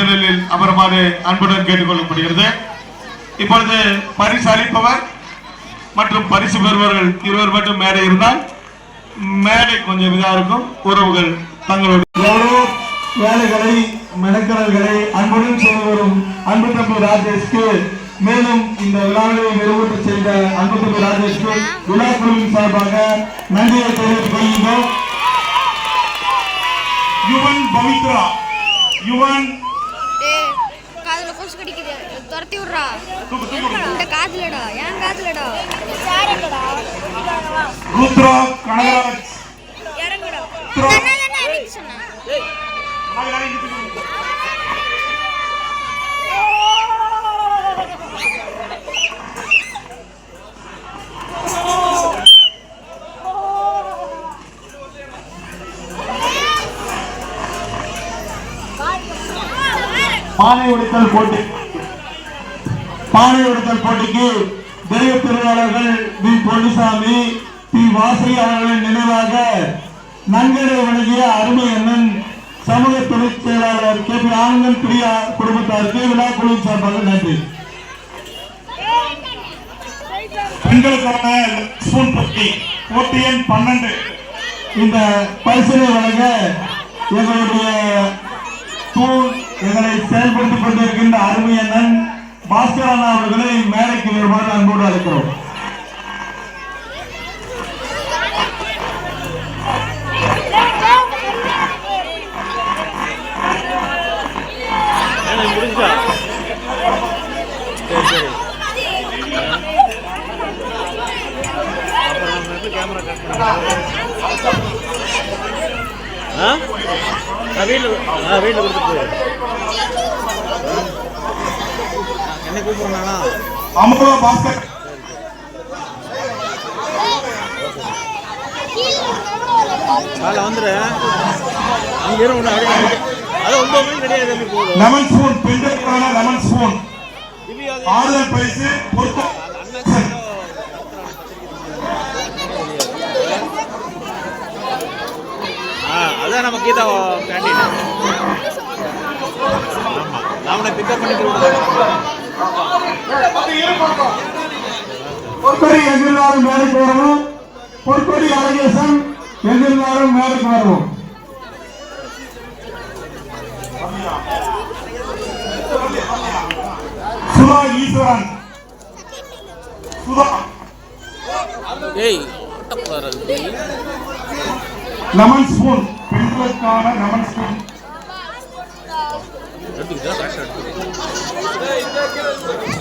என்ற நிலையில் அமருமாறு அன்புடன் கேட்டுக்கொள்ளப்படுகிறது. இப்பொழுது பரிசு அளிப்பவர் மற்றும் பரிசு பெறுபவர்கள் இருவர் மட்டும் மேடை இருந்தால் மேடை கொஞ்சம் இதாக இருக்கும். உறவுகள் தங்களுடைய வேலைகளை மெனக்கடல்களை அன்புடன் செய்து வரும் அன்பு தம்பி ராஜேஷ்க்கு மேலும் இந்த விழாவை நிறைவேற்ற செய்த அன்பு தம்பி ராஜேஷ்க்கு விழா குழுவின் சார்பாக நன்றியை தெரிவித்துக் கொள்கின்றோம். யுவன் பவித்ரா. யுவன் துரத்தி விட்றா இந்த காதுலடா ஏன் காதுலடா. ருத்ரா கனகராஜ். இறங்குடா பானை உடைத்தல் போட்டி. பானை உடைத்தல் போட்டிக்கு தெய்வ திருவாளர்கள் வி. பொன்னிசாமி பி. வாசி அவர்களின் நினைவாக நன்கடை வழங்கிய அருமை அண்ணன் சமூக துணை செயலாளர் கே. பி. ஆனந்தன் பிரியா குடும்பத்தாருக்கு விழா குழு சார்பாக நன்றி. பெண்களுக்கான ஸ்பூன் போட்டி போட்டி எண் பன்னெண்டு. இந்த பரிசனை வழங்க எங்களுடைய தூண் எங்களை செயல்படுத்திக் கொண்டிருக்கின்ற அருமை அண்ணன் பாஸ்கர் அண்ணா அவர்களை மேடைக்கு வருமாறு அன்போடு அழைக்கிறோம். வீட்டில் வீட்டில் என்ன கூப்பிட்றானா அமுக பாஸ்கர். காலைல வந்துடு அங்கே இருந்து அப்படியே அது ஒன்பது மணிக்கு ரெடியாக தம்பி போதும் லெமன் ஸ்பூன் பெண்களுக்கான லெமன் ஸ்பூன் ஆறுதல் பரிசு பொருத்தம் ஆ அதான் நம்ம கீதா கேண்டீன் ஆமாம் நான் பிக்கப் பண்ணிட்டு விடுறேன் பொற்கொடி எங்கிருந்தாலும் மேடைக்கு வரணும் பொற்கொடி அழகேசன் எங்கிருந்தாலும் மேடைக்கு வரணும் சுதா ஈஸ்வரன். சுதா. ஏய் லெமன் ஸ்பூன் பெண்களுக்கான லெமன் ஸ்பூன்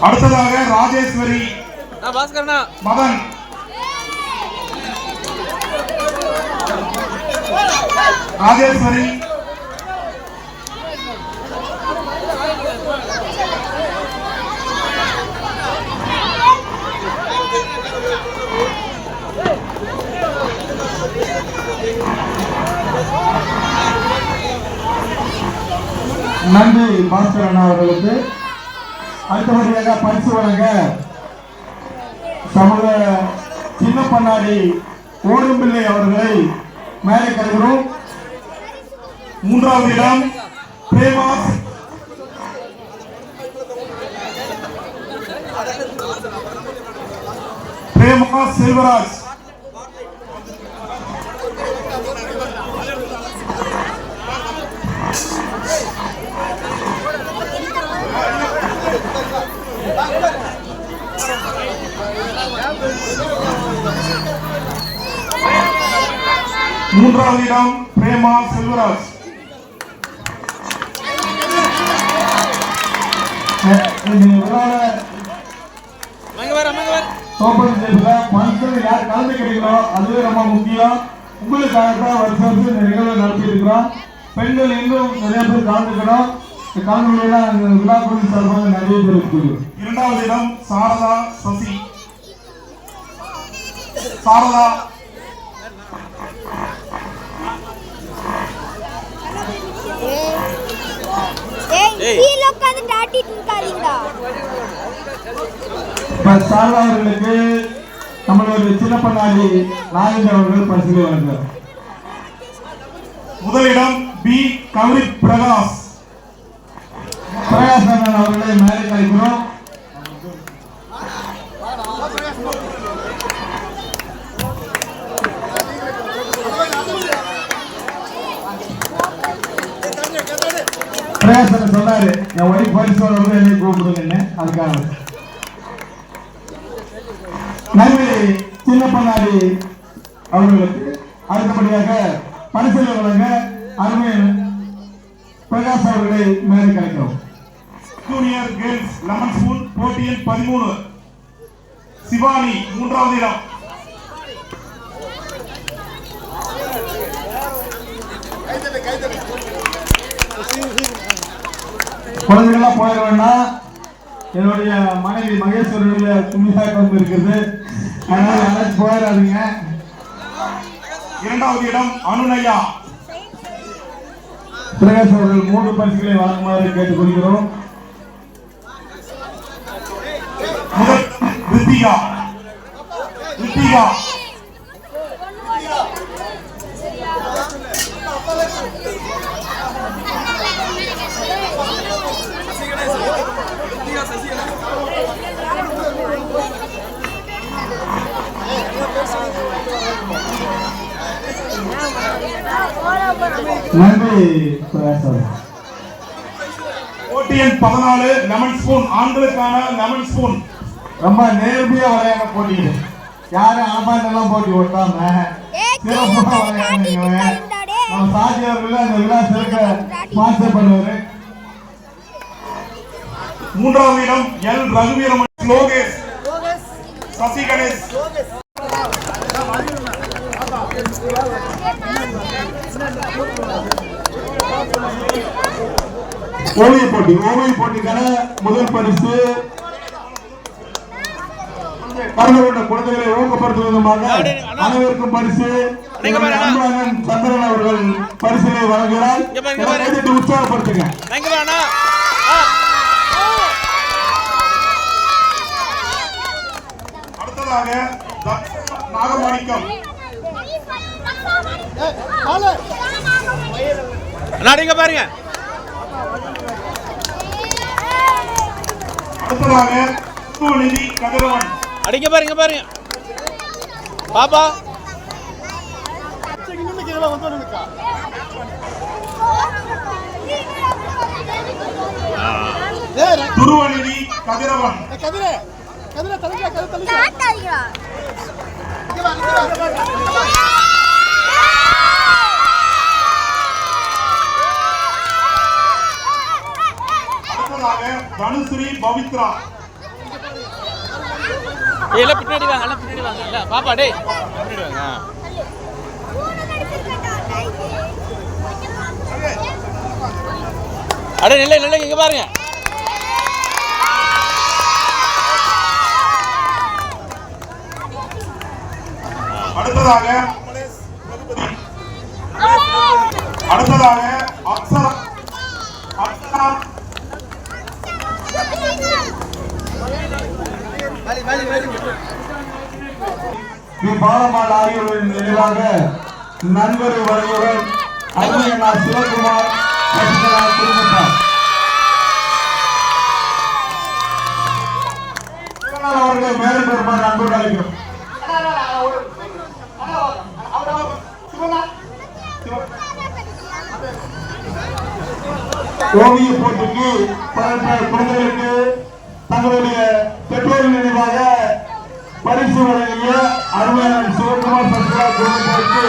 அடுத்ததாக ராஜேஸ்வரி. மதன். ராஜேஸ்வரி. நன்றி பாஸ்கர் அண்ணா அவர்களுக்கு. அடுத்தபடியாக பரிசு வழங்க. சமூக சின்ன பண்ணாடி ஓடும்பிள்ளை அவர்களை மேலே கருகிறோம் மூன்றாவது இடம் பிரேமா பிரேமா செல்வராஜ். மூன்றாவது இடம் பிரேமா செல்வராஜ். ஓபன் செய்யல பணத்தில் யார் அதுவே ரொம்ப முக்கியம். உங்களுக்காக தான் வருஷம் வருஷம் நிகழ்வை பெண்கள் இன்னும் நிறைய பேர் கலந்துக்கணும். இந்த கலந்துக்கலாம் அந்த விழா குழு சார்பாக நிறைய பேர் இருக்குது இரண்டாவது இடம் சாரதா சசி. சாரதா. சாரதா அவர்களுக்கு நம்மளுடைய சின்ன பண்ணாடி நாகேந்திர அவர்கள் பரிசுகளை வழங்குகிறார் முதலிடம் பி. கௌரி பிரகாஷ். பிரகாசன் அவர்களை மேலே கழிக்கிறோம் பிரகாசன் சொன்னாரு. என் ஒய்ஃப் பரிசோட வந்து என்னை? கூப்பிடுங்கன்னு அதுக்காக. நன்றி சின்ன பண்ணாடி அவர்களுக்கு. அடுத்தபடியாக பரிசுகளை வழங்க அருமை பிரகாஷ் அவர்களை மேலே கிடைக்கிறோம் ஜூனியர் கேர்ள்ஸ் லெமன் ஸ்பூன் போட்டியில் பதிமூணு. சிவானி மூன்றாவது இடம். குழந்தைகள்லாம் போயிட வேண்டாம். என்னுடைய மனைவி மகேஸ்வரனுடைய கும்மிசாட்டம் இருக்குது. அதனால யாராச்சும் போயிடாதீங்க. இரண்டாவது இடம் அனுநயா. பிரகாஷ் அவர்கள் மூன்று பரிசுகளை வழங்குமாறு கேட்டுக்கொள்கிறோம். முதல் ரித்திகா. ரித்திகா. நன்றி பிரகாஷ் அவர்கள் போட்டி எண் பதினாலு லெமன் ஸ்பூன் ஆண்களுக்கான லெமன் ஸ்பூன் ரொம்ப நேர்மையா விளையாட போட்டிங்க யாரும் ஆபாண்டெல்லாம் போட்டி ஓட்டாம சிறப்பாக விளையாடுங்க நம்ம சாஜி அவர்கள் அந்த விழா சிறக்க ஸ்பான்சர் பண்ணுவாரு. மூன்றாவது இடம் எல். ரகுவீரமன் லோகேஷ். சசி கணேஷ். ஓவிய போட்டி ஓவிய போட்டிக்கான முதல் பரிசு கொண்ட குழந்தைகளை ஊக்கப்படுத்தும் விதமாக அனைவருக்கும் பரிசு. சந்திரன் அவர்கள் பரிசுகளை வழங்குகிறார். உற்சாகப்படுத்துங்க. அடுத்ததாக நாகமாணிக்கம். அண்ணாடிங்க பாருங்க. அடிங்க பாருங்க பாருங்க. பாப்பா. துருவநிதி கதிரவன். அடுத்ததாக தனுஸ்ரீ பவித்ரா. எல்லாம் பின்னாடி வாங்க எல்லாம் பின்னாடி வாங்க. இல்ல பாப்பா டேய். பின்னாடி வாங்க. அடே நில்லை நில்லை இங்க பாருங்க. அடுத்ததாக அடுத்ததாக பாலமால் ஆகியோரின் நினைவாக நண்பர் வரையுடன் அருமையண்ணா சிவகுமார் சசிகலா குடும்பத்தார். அவர்களை மேலும் பெருமாள் அன்போடு அழைக்கிறோம். ஓவிய போட்டிக்கு பல குழந்தைகளுக்கு தங்களுடைய பெற்றோர் நினைவாக பரிசு வழங்கிய அருமையான சிவகுமார் சசிகலா குடும்பத்திற்கு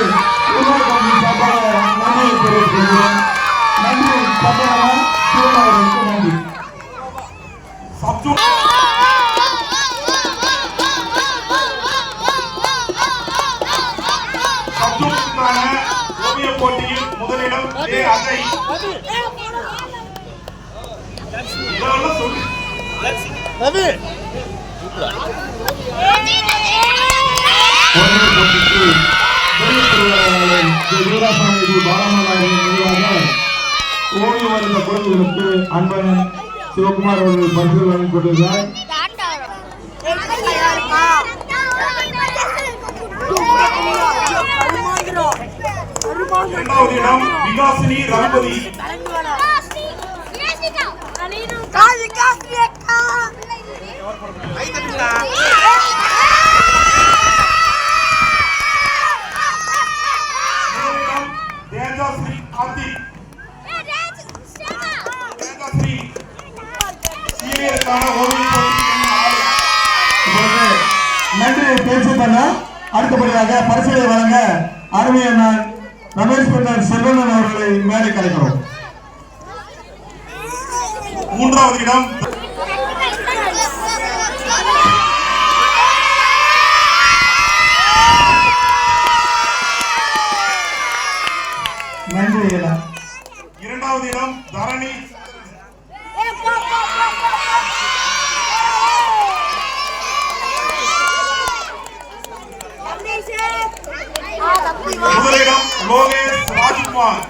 நன்றியை தெரிவிக்கிறேன் நன்றி சந்திரமன் சிவகுமாருக்கு நன்றி. சப்ஜூ போட்டியில் முதலிடம் ஏ. அஜய். இதெல்லாம் சொல்லு. நினைவாக ஓவியம் வரைந்த குழந்தைகளுக்கு அன்பன் சிவகுமார் அவர்கள் பரிசு வழங்கிக் கொண்டிருக்கிறார் இரண்டாவது இடம் விகாசினி ரகுபதி நன்றி பேச்சு பண்ண அடுத்தபடியாக பரிசுகளை வழங்க அருமையண்ணன் ரமேஷ் பின்னர் செல்வனன் அவர்களை மேலே கலைக்கிறோம் மூன்றாவது இடம் நன்றி இரண்டாவது இடம் தரணி. முதலிடம் லோகேஷ் ராஜ்குமார்.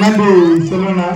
நன்றி செல்வனா